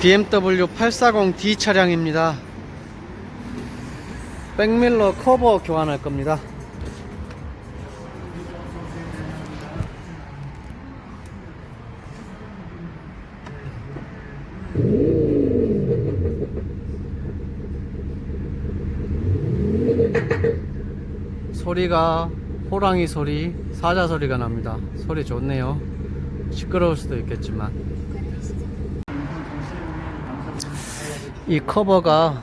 BMW 840D 차량입니다. 백밀러 커버 교환할 겁니다. 소리가 호랑이 소리, 사자 소리가 납니다. 소리 좋네요. 시끄러울 수도 있겠지만. 이 커버가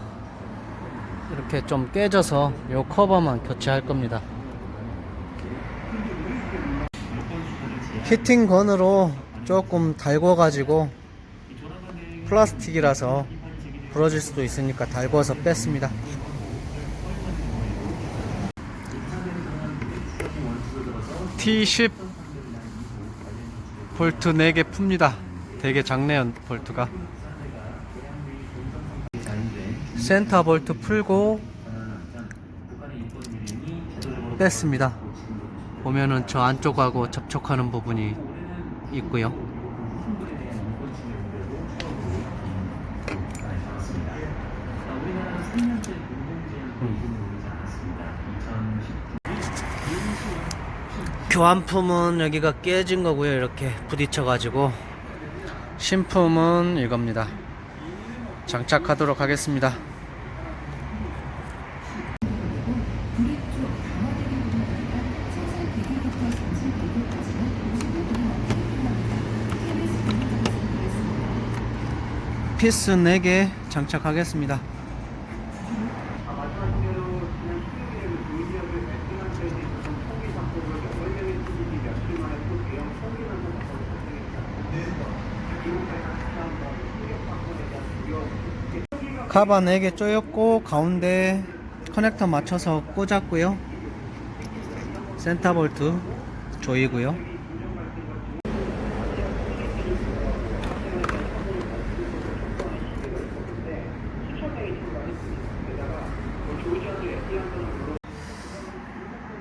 이렇게 좀 깨져서 이 커버만 교체할 겁니다. 히팅 건으로 조금 달궈 가지고 플라스틱이라서 부러질 수도 있으니까 달궈서 뺐습니다. T10 볼트 4개 풉니다. 되게 작네요, 볼트가. 센터 볼트 풀고 뺐습니다. 보면은 저 안쪽하고 접촉하는 부분이 있고요. 교환품은 여기가 깨진 거고요. 이렇게 부딪혀 가지고 신품은 이겁니다. 장착하도록 하겠습니다. 피스 4개 장착하겠습니다. 카바 4개 쪼였고 가운데 커넥터 맞춰서 꽂았고요 센터 볼트 조이고요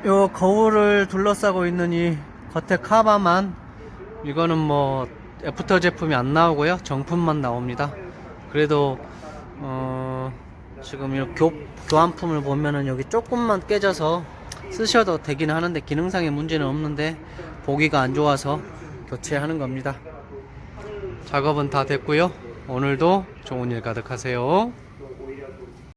요 거울을 둘러싸고 있는 이 겉에 카바만 이거는 뭐 애프터 제품이 안 나오고요. 정품만 나옵니다. 그래도 어 지금 이 교, 교환품을 보면은 여기 조금만 깨져서 쓰셔도 되긴 하는데 기능상의 문제는 없는데 보기가 안 좋아서 교체하는 겁니다. 작업은 다 됐고요. 오늘도 좋은 일 가득하세요